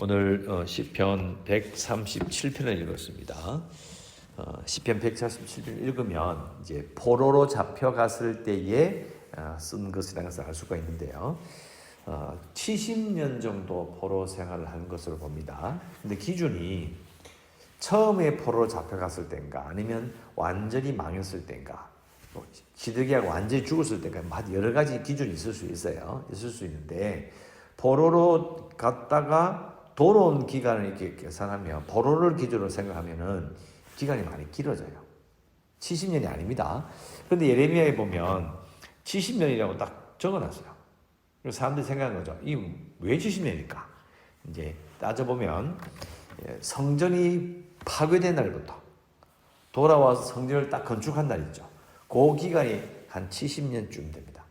오늘 어, 시편 137편을 읽었습니다. 어, 시편 137편 읽으면 이제 포로로 잡혀갔을 때에 어, 쓴 것이라는 것을 알 수가 있는데요. 어, 70년 정도 포로 생활을 한 것으로 봅니다. 근데 기준이 처음에 포로로 잡혀갔을 때인가 아니면 완전히 망했을 때인가 뭐 시드기야가 완전히 죽었을 때인가 뭐 여러 가지 기준이 있을 수 있어요. 있을 수 있는데 포로로 갔다가 돌아온 기간을 이렇게 계산하면 포로를 기준으로 생각하면은 기간이 많이 길어져요. 70년이 아닙니다. 근데 예레미야에 보면 70년이라고 딱 적어놨어요. 그래서 사람들이 생각하는 거죠. 이 왜 70년일까? 이제 따져보면 예, 성전이 파괴된 날부터 돌아와서 성전을 딱 건축한 날 있죠. 그 기간이 한 70년쯤 됩니다.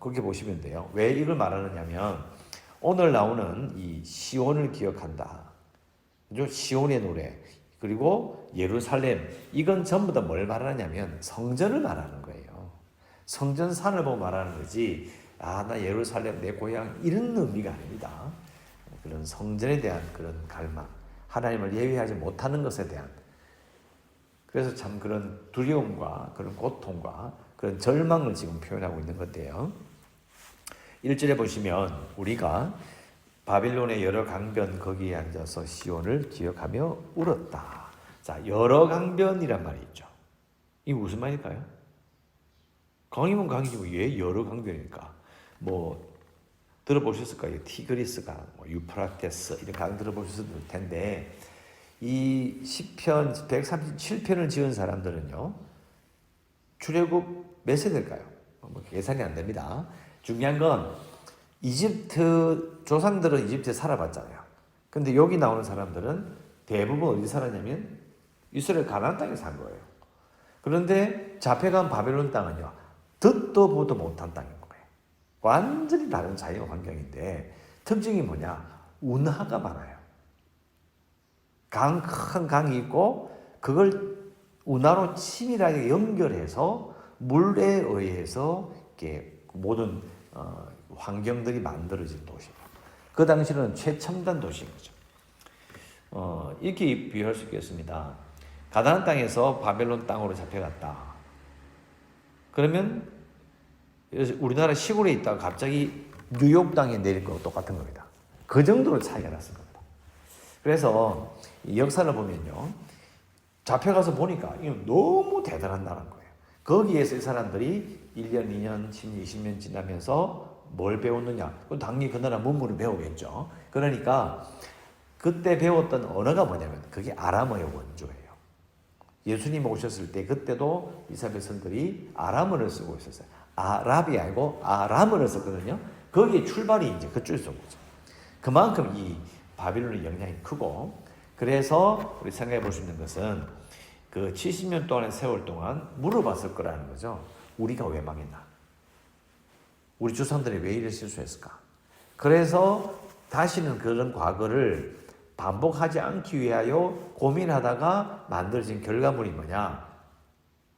거기 보시면 돼요. 왜 이걸 말하느냐면 오늘 나오는 이 시온을 기억한다. 시온의 노래 그리고 예루살렘 이건 전부 다 뭘 말하냐면 성전을 말하는 거예요. 성전산을 보고 말하는 거지. 아, 나 예루살렘 내 고향 이런 의미가 아닙니다. 그런 성전에 대한 그런 갈망, 하나님을 예외하지 못하는 것에 대한 그래서 참 그런 두려움과 그런 고통과 그런 절망을 지금 표현하고 있는 건데요. 1절에 보시면 우리가 바빌론의 여러 강변 거기에 앉아서 시온을 기억하며 울었다. 자, 여러 강변이란 말이 있죠. 이 무슨 말일까요? 강이면 강이지 왜 여러 강변일까? 뭐 들어보셨을까요? 티그리스 강, 뭐 유프라테스 이런 강 들어보셨을 텐데 이 시편 137편을 지은 사람들은요. 출애굽 몇 세대일까요? 뭐 계산이 안 됩니다. 중요한 건 이집트 조상들은 이집트에 살아봤잖아요. 근데 여기 나오는 사람들은 대부분 어디 살았냐면 이스라엘 가나안 땅에 산 거예요. 그런데 잡혀간 바벨론 땅은요. 듣도 보도 못한 땅인 거예요. 완전히 다른 자연 환경인데 특징이 뭐냐? 운하가 많아요. 강, 큰 강이 있고 그걸 운하로 치밀하게 연결해서 물에 의해서 이렇게 모든 어, 환경들이 만들어진 도시예요. 그 당시는 최첨단 도시인 거죠. 어, 이렇게 비유할 수 있겠습니다. 가나안 땅에서 바벨론 땅으로 잡혀갔다. 그러면 우리나라 시골에 있다가 갑자기 뉴욕 땅에 내릴 거와 똑같은 겁니다. 그 정도로 차이가 났을 겁니다. 그래서 이 역사를 보면요. 잡혀가서 보니까 이건 너무 대단한 나라인 거예요. 거기에서 이 사람들이 1년, 2년, 10년, 20년 지나면서 뭘 배웠느냐? 그럼 당연히 그 나라 문물을 배우겠죠. 그러니까 그때 배웠던 언어가 뭐냐면 그게 아람어의 원조예요. 예수님 오셨을 때 그때도 이스라엘 성들이 아람어를 쓰고 있었어요. 아랍이 아니고 아람어를 썼거든요. 거기에 출발이 이제 그쪽에서 온 거죠. 그만큼 이 바빌론의 영향이 크고 그래서 우리 생각해 볼 수 있는 것은 그 70년 동안의 세월 동안 물어봤을 거라는 거죠. 우리가 왜 망했나? 우리 조상들이 왜 이를 실수했을까? 그래서 다시는 그런 과거를 반복하지 않기 위하여 고민하다가 만들어진 결과물이 뭐냐?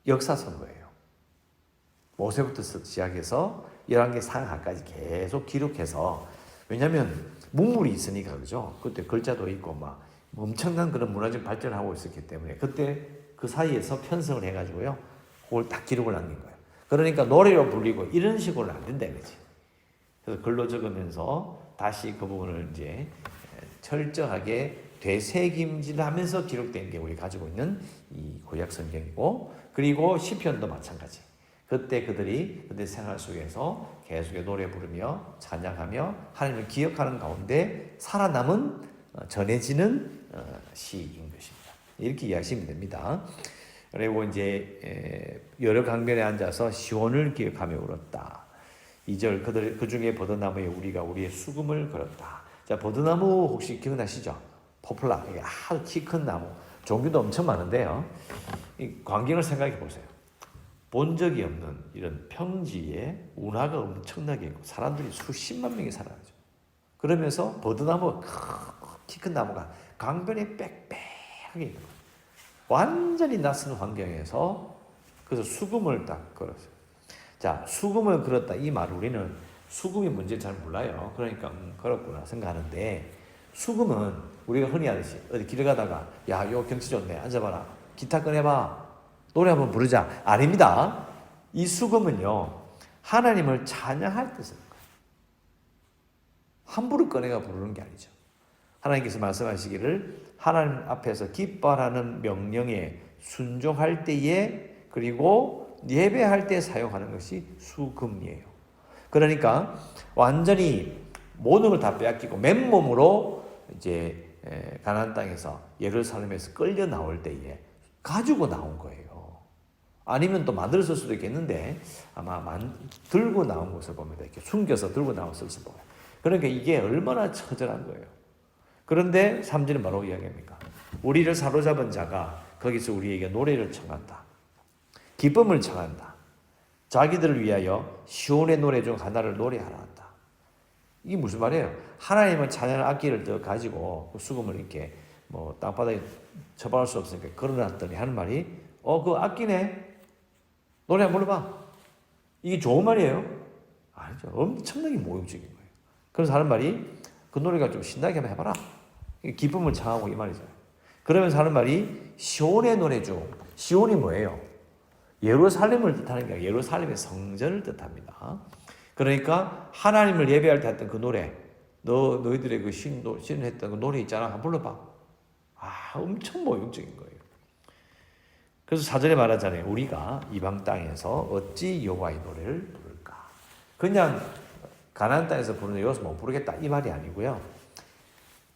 역사 선거예요. 모세부터 시작해서 11개 상하까지 계속 기록해서 왜냐하면 문물이 있으니까 그죠? 그때 글자도 있고 막 엄청난 그런 문화적 발전하고 있었기 때문에 그때 그 사이에서 편성을 해가지고요. 그걸 딱 기록을 남긴 거예요. 그러니까 노래로 불리고 이런 식으로는 안 된다 이거지. 그래서 글로 적으면서 다시 그 부분을 이제 철저하게 되새김질하면서 기록된 게 우리 가지고 있는 이 구약 성경이고 그리고 시편도 마찬가지. 그때 그들이 그때 생활 속에서 계속해 노래 부르며 찬양하며 하나님을 기억하는 가운데 살아남은 전해지는 시인 것입니다. 이렇게 이해하시면 됩니다. 그리고 이제 여러 강변에 앉아서 시온을 기억하며 울었다. 2절 그들 그 중에 버드나무에 우리가 우리의 수금을 걸었다. 자 버드나무 혹시 기억나시죠? 포플라 아주 키 큰 나무 종류도 엄청 많은데요. 이 광경을 생각해 보세요. 본 적이 없는 이런 평지에 운하가 엄청나게 있고 사람들이 수십만 명이 살아가죠. 그러면서 버드나무 키큰 나무가 강변에 빽빽하게 있는 거예요. 완전히 낯선 환경에서 그래서 수금을 딱 걸었어요. 자, 수금을 걸었다 이 말 우리는 수금이 뭔지 잘 몰라요. 그러니까 음, 걸었구나 생각하는데 수금은 우리가 흔히 하듯이 어디 길 가다가 야, 요 경치 좋네. 앉아봐라. 기타 꺼내봐. 노래 한번 부르자. 아닙니다. 이 수금은요, 하나님을 찬양할 때 쓰는 거예요. 함부로 꺼내가 부르는 게 아니죠. 하나님께서 말씀하시기를 하나님 앞에서 기뻐하는 명령에 순종할 때에 그리고 예배할 때 사용하는 것이 수금이에요. 그러니까 완전히 모든 걸 다 빼앗기고 맨몸으로 이제 가나안 땅에서 예루살렘에서 끌려 나올 때에 가지고 나온 거예요. 아니면 또 만들었을 수도 있겠는데 아마 만, 들고 나온 것을 보면 이렇게 숨겨서 들고 나왔을 보면 그러니까 이게 얼마나 처절한 거예요. 그런데 3절은 바로 이야기합니까? 우리를 사로잡은 자가 거기서 우리에게 노래를 청한다. 기쁨을 청한다. 자기들을 위하여 시온의 노래 중 하나를 노래하라 한다. 이게 무슨 말이에요? 하나님은 찬양 악기를 더 가지고 그 수금을 이렇게 뭐 땅바닥에 처박을 수 없으니까 걸어놨더니 하는 말이 어 그 악기네 노래 한번 불러봐. 이게 좋은 말이에요? 아니죠. 엄청나게 모욕적인 거예요. 그래서 하는 말이 그 노래가 좀 신나게 한번 해봐라. 기쁨을 창하고 이 말이잖아요. 그러면서 하는 말이 시온의 노래 중 시온이 뭐예요? 예루살렘을 뜻하는 게 아니라 예루살렘의 성전을 뜻합니다. 그러니까 하나님을 예배할 때 했던 그 노래, 너 너희들의 그 신, 신했던 그 노래 있잖아, 한번 불러봐. 아, 엄청 모욕적인 거예요. 그래서 사전에 말하잖아요. 우리가 이방 땅에서 어찌 여호와의 노래를 부를까? 그냥 가나안 땅에서 부르는 여기서 못 부르겠다 이 말이 아니고요.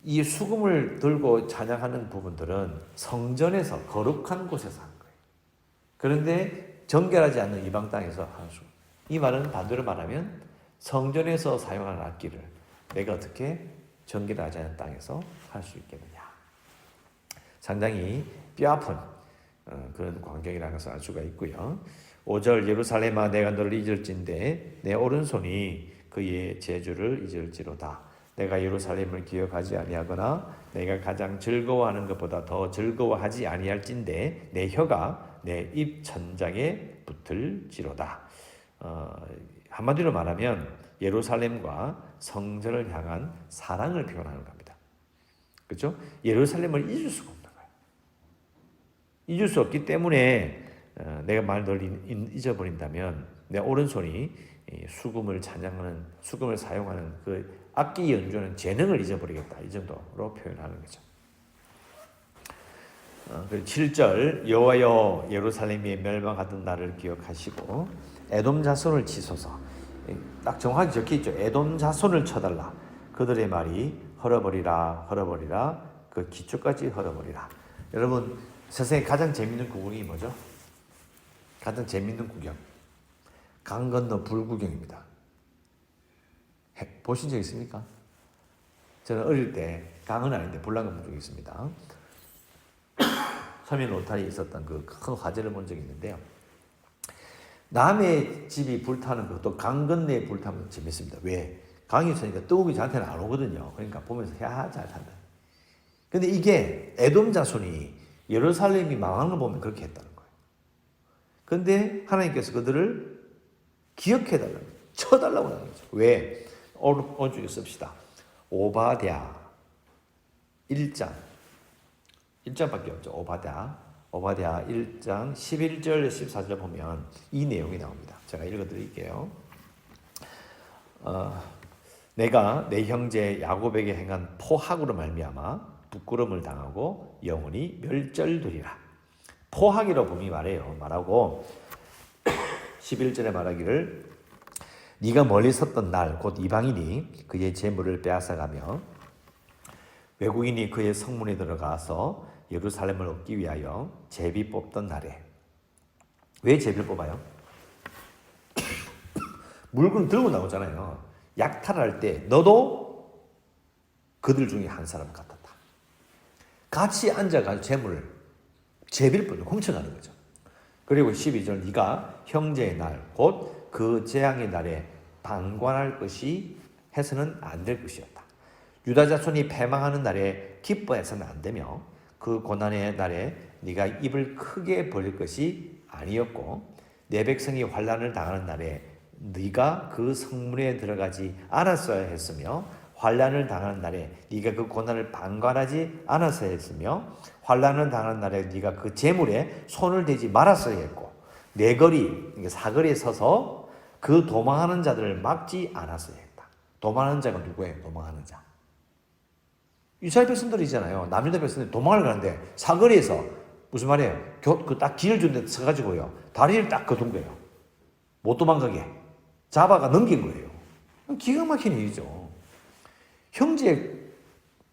이 수금을 들고 찬양하는 부분들은 성전에서 거룩한 곳에서 한 거예요. 그런데 정결하지 않는 이방 땅에서 한 수. 이 말은 반대로 말하면 성전에서 사용하는 악기를 내가 어떻게 정결하지 않은 땅에서 할 수 있겠느냐. 상당히 뼈아픈 어, 그런 광경이라는 것을 알 수가 있고요. 5절 예루살렘아 내가 너를 잊을진데 내 오른손이 그의 제주를 잊을지로다. 내가 예루살렘을 기억하지 아니하거나 내가 가장 즐거워하는 것보다 더 즐거워하지 아니할진데 내 혀가 내 입 천장에 붙을지로다. 어, 한마디로 말하면 예루살렘과 성전을 향한 사랑을 표현하는 겁니다. 그렇죠? 예루살렘을 잊을 수가 없는 거예요. 잊을 수 없기 때문에 어, 내가 말을 잊어버린다면 내 오른손이 수금을 찬양하는 수금을 사용하는 그 악기 연주하는 재능을 잊어버리겠다 이 정도로 표현하는 거죠. 어, 7절 여호와여 예루살렘이 멸망하던 날을 기억하시고 에돔 자손을 치소서 딱 정확히 적혀 있죠. 에돔 자손을 쳐달라. 그들의 말이 헐어버리라 헐어버리라 그 기초까지 헐어버리라. 여러분 세상에 가장 재밌는 구경이 뭐죠? 가장 재밌는 구경. 강 건너 불구경입니다. 보신 적 있습니까? 저는 어릴 때 강은 아닌데 불난강 본 적이 있습니다. 서면 로타리에 있었던 그 큰 화재를 본 적이 있는데요. 남의 집이 불타는 것도 강 건너에 불타면 재밌습니다. 왜? 강이 있으니까 뜨거이 저한테는 안 오거든요. 그러니까 보면서 야, 잘 산다. 근데 이게 에돔 자손이 예루살렘이 망하는 걸 보면 그렇게 했다는 거예요. 근데 하나님께서 그들을 기억해달라고, 쳐달라고 하는 거죠. 왜? 오른쪽에 씁시다. 오바댜 1장 1장밖에 없죠. 오바댜 오바댜 1장 11절 14절 보면 이 내용이 나옵니다. 제가 읽어드릴게요. 어, 내가 내 형제 야곱에게 행한 포학으로 말미암아 부끄러움을 당하고 영원히 멸절되리라. 포학이라고 봄이 말해요. 말하고 11절에 말하기를 네가 멀리 섰던 날 곧 이방인이 그의 재물을 빼앗아가며 외국인이 그의 성문에 들어가서 예루살렘을 얻기 위하여 제비 뽑던 날에 왜 제비를 뽑아요? 물건 들고 나오잖아요. 약탈할 때 너도 그들 중에 한 사람 같았다. 같이 앉아가지고 재물을 제비를 뽑는 훔쳐가는 거죠. 그리고 12절 네가 형제의 날 곧 그 재앙의 날에 방관할 것이 해서는 안 될 것이었다. 유다 자손이 패망하는 날에 기뻐해서는 안 되며 그 고난의 날에 네가 입을 크게 벌릴 것이 아니었고 내 백성이 환란을 당하는 날에 네가 그 성문에 들어가지 않았어야 했으며 환란을 당하는 날에 네가 그 고난을 방관하지 않았어야 했으며 환란을 당하는 날에 네가 그 재물에 손을 대지 말았어야 했고 내 거리 그러니까 사거리에 서서 그 도망하는 자들을 막지 않았어야 했다. 도망하는 자가 누구예요? 도망하는 자. 이스라엘 백성들이잖아요. 남유다 백성들이 도망을 가는데 사거리에서 무슨 말이에요? 그딱 길을 준데 서가지고요. 다리를 딱 거둔 거예요. 못 도망가게. 잡아가 넘긴 거예요. 기가 막힌 일이죠. 형제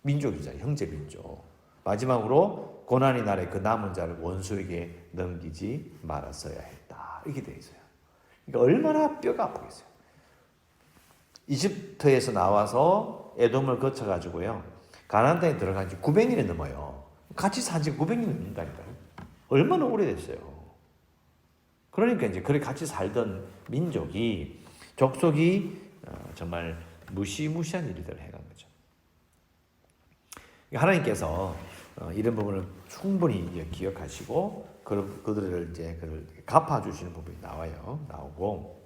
민족이죠. 형제 민족. 마지막으로 고난의 날에 그 남은 자를 원수에게 넘기지 말았어야 했다. 이렇게 되어 있어요. 그러니까 얼마나 뼈가 아프겠어요. 이집트에서 나와서 에돔을 거쳐가지고요. 가나안 땅에 들어간 지 900년이 넘어요. 같이 산지 900년이 넘는다니까요. 얼마나 오래됐어요. 그러니까 이제 그렇게 같이 살던 민족이 족속이 어, 정말 무시무시한 일들을 해간 거죠. 하나님께서 어, 이런 부분을 충분히 기억하시고 그, 그들을 이제 그를 갚아주시는 부분이 나와요. 나오고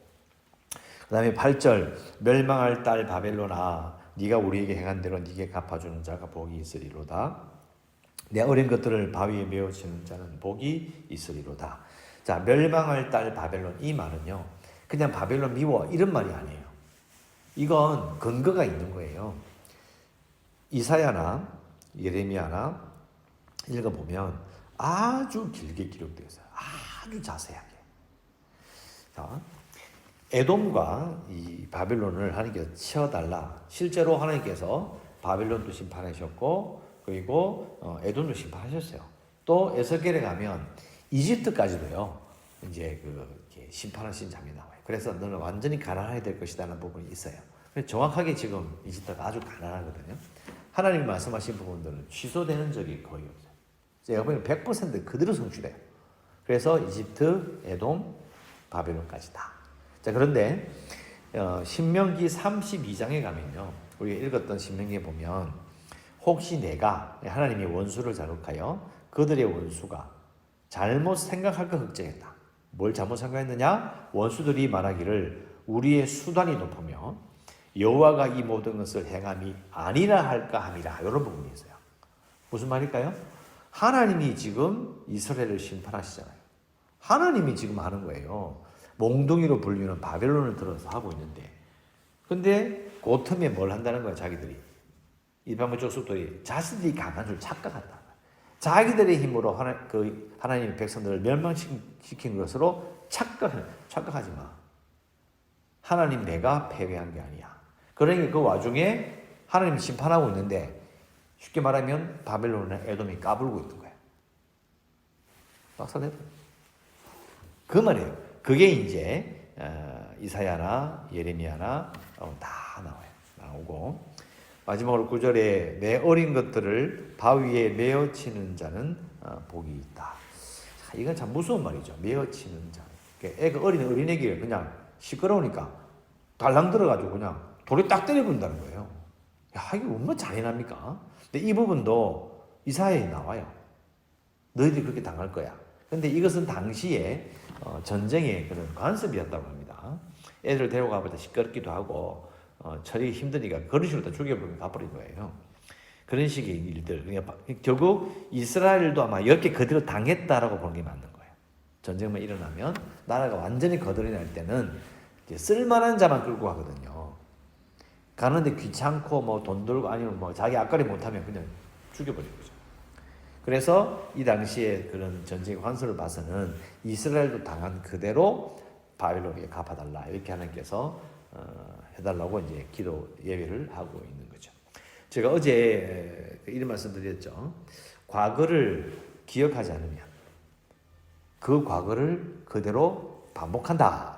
그 다음에 8절 멸망할 딸 바벨로나 네가 우리에게 행한 대로 네게 갚아주는 자가 복이 있으리로다. 내 어린 것들을 바위에 메어치는 자는 복이 있으리로다. 자 멸망할 딸 바벨론 이 말은요 그냥 바벨론 미워 이런 말이 아니에요. 이건 근거가 있는 거예요. 이사야나 예레미야나 읽어보면 아주 길게 기록되어 있어요. 아주 자세하게. 자, 에돔과 이 바벨론을 하나님께서 치어달라. 실제로 하나님께서 바벨론도 심판하셨고, 그리고 어, 에돔도 심판하셨어요. 또 에스겔에 가면 이집트까지도요. 이제 그 심판하신 장이 나와요. 그래서 너는 완전히 가난해야 될 것이라는 부분이 있어요. 정확하게 지금 이집트가 아주 가난하거든요. 하나님이 말씀하신 부분들은 취소되는 적이 거의 없어요. 제가 보기엔 100% 그대로 성취돼요. 그래서 이집트, 에돔, 바벨론까지 다. 자, 그런데 어, 신명기 32장에 가면요. 우리가 읽었던 신명기에 보면 혹시 내가 하나님의 원수를 자극하여 그들의 원수가 잘못 생각할까 걱정했다. 뭘 잘못 생각했느냐? 원수들이 말하기를 우리의 수단이 높으며 여호와가 이 모든 것을 행함이 아니라 할까 함이라 이런 부분이 있어요. 무슨 말일까요? 하나님이 지금 이스라엘을 심판하시잖아요. 하나님이 지금 하는 거예요. 몽둥이로 불리는 바벨론을 들어서 하고 있는데. 근데 그 틈에 뭘 한다는 거야, 자기들이. 이방의 족속들이 자신들이 강한 줄 착각한다. 자기들의 힘으로 하나, 그 하나님의 백성들을 멸망시킨 것으로 착각, 착각하지 마. 하나님 내가 패배한 게 아니야. 그러니까 그 와중에 하나님 심판하고 있는데 쉽게 말하면 바벨론이나 에돔이 까불고 있는 거야. 박사님. 그 말이에요. 그게 이제 어, 이사야나 예레미야나 어, 다 나와요. 나오고 마지막으로 구절에 내 어린 것들을 바위에 메어치는 자는 어, 복이 있다. 자, 이건 참 무서운 말이죠. 메어치는 자. 애가 어린 어린애기가 그냥 시끄러우니까 달랑 들어가지고 그냥 돌에 딱 때려본다는 거예요. 야 이게 얼마나 잔인합니까? 근데 이 부분도 이사야에 나와요. 너희들이 그렇게 당할 거야. 근데 이것은 당시에 어, 전쟁의 그런 관습이었다고 합니다. 애들 데려가 보다 시끄럽기도 하고 어, 처리 힘드니까 그런 식으로 다 죽여버리면 가버린 거예요. 그런 식의 일들. 그러니까 결국 이스라엘도 아마 이렇게 그대로 당했다라고 보는 게 맞는 거예요. 전쟁만 일어나면 나라가 완전히 거덜이 날 때는 쓸만한 자만 끌고 가거든요. 가는데 귀찮고 뭐 돈 들고 아니면 뭐 자기 앞가리 못하면 그냥 죽여버리는 거죠. 그래서 이 당시에 그런 전쟁 환수를 봐서는 이스라엘도 당한 그대로 바빌론에게 갚아달라 이렇게 하나님께서 어, 해달라고 이제 기도 예배를 하고 있는 거죠. 제가 어제 이런 말씀 드렸죠. 과거를 기억하지 않으면 그 과거를 그대로 반복한다.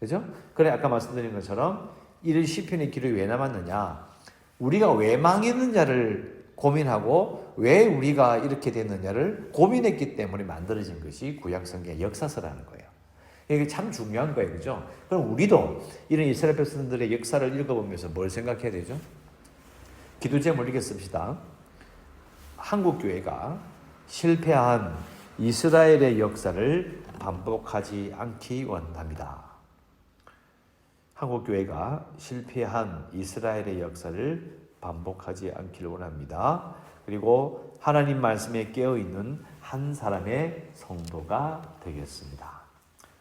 그죠? 그래 아까 말씀드린 것처럼 이를 시편의 길을 왜 남았느냐? 우리가 왜 망했느냐를 고민하고 왜 우리가 이렇게 됐느냐를 고민했기 때문에 만들어진 것이 구약 성경의 역사서라는 거예요. 이게 참 중요한 거예요. 그죠? 그럼 우리도 이런 이스라엘 백성들의 역사를 읽어보면서 뭘 생각해야 되죠? 기도 제목을 씁시다. 한국 교회가 실패한 이스라엘의 역사를 반복하지 않기 원합니다. 한국 교회가 실패한 이스라엘의 역사를 반복하지 않기를 원합니다. 그리고 하나님 말씀에 깨어 있는 한 사람의 성도가 되겠습니다.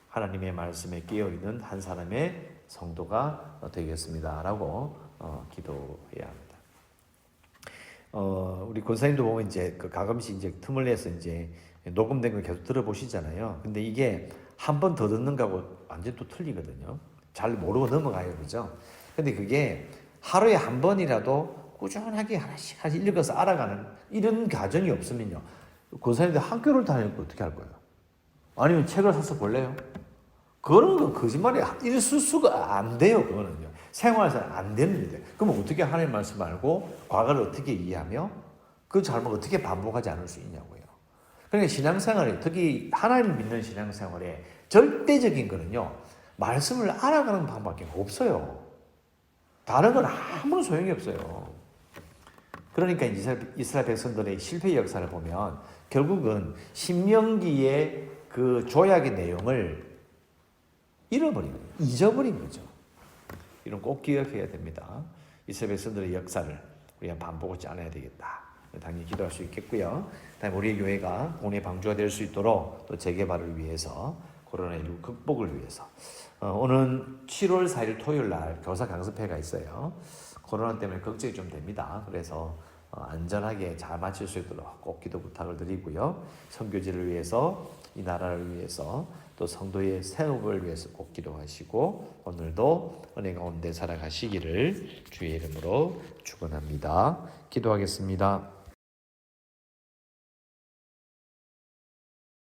하나님의 말씀에 깨어 있는 한 사람의 성도가 되겠습니다라고 어, 기도해야 합니다. 어, 우리 권사님도 보면 이제 그 가끔씩 이제 틈을 내서 이제 녹음된 걸 계속 들어보시잖아요. 근데 이게 한 번 더 듣는 거하고 완전 또 틀리거든요. 잘 모르고 넘어가요. 그죠? 근데 그게 하루에 한 번이라도 꾸준하게 하나씩 하나씩 읽어서 알아가는 이런 과정이 없으면요. 권사님들 학교를 다니고 어떻게 할 거예요? 아니면 책을 사서 볼래요? 그런 건 거짓말이 있을 수가 안 돼요. 그거는요. 생활에서 안 되는 일이에요. 그러면 어떻게 하나님 말씀 알고 과거를 어떻게 이해하며 그 잘못 어떻게 반복하지 않을 수 있냐고요. 그러니까 신앙생활에 특히 하나님 믿는 신앙생활에 절대적인 거는요. 말씀을 알아가는 방법밖에 없어요. 다른 건 아무런 소용이 없어요. 그러니까 이스라엘, 이스라엘 백성들의 실패 역사를 보면 결국은 신명기의 그 조약의 내용을 잃어버린 거예요. 잊어버린 거죠. 이런 꼭 기억해야 됩니다. 이스라엘 백성들의 역사를 우리가 반복하지 않아야 되겠다. 당연히 기도할 수 있겠고요. 다음 우리 교회가 공의 방주가 될 수 있도록 또 재개발을 위해서 코로나19 극복을 위해서 어, 오늘 7월 4일 토요일 날 교사 강습회가 있어요. 코로나 때문에 걱정이 좀 됩니다. 그래서 어, 안전하게 잘 마칠 수 있도록 꼭 기도 부탁을 드리고요. 선교지를 위해서 이 나라를 위해서 또 성도의 세움을 위해서 꼭 기도하시고 오늘도 은혜 가운데 살아가시기를 주의 이름으로 축원합니다. 기도하겠습니다.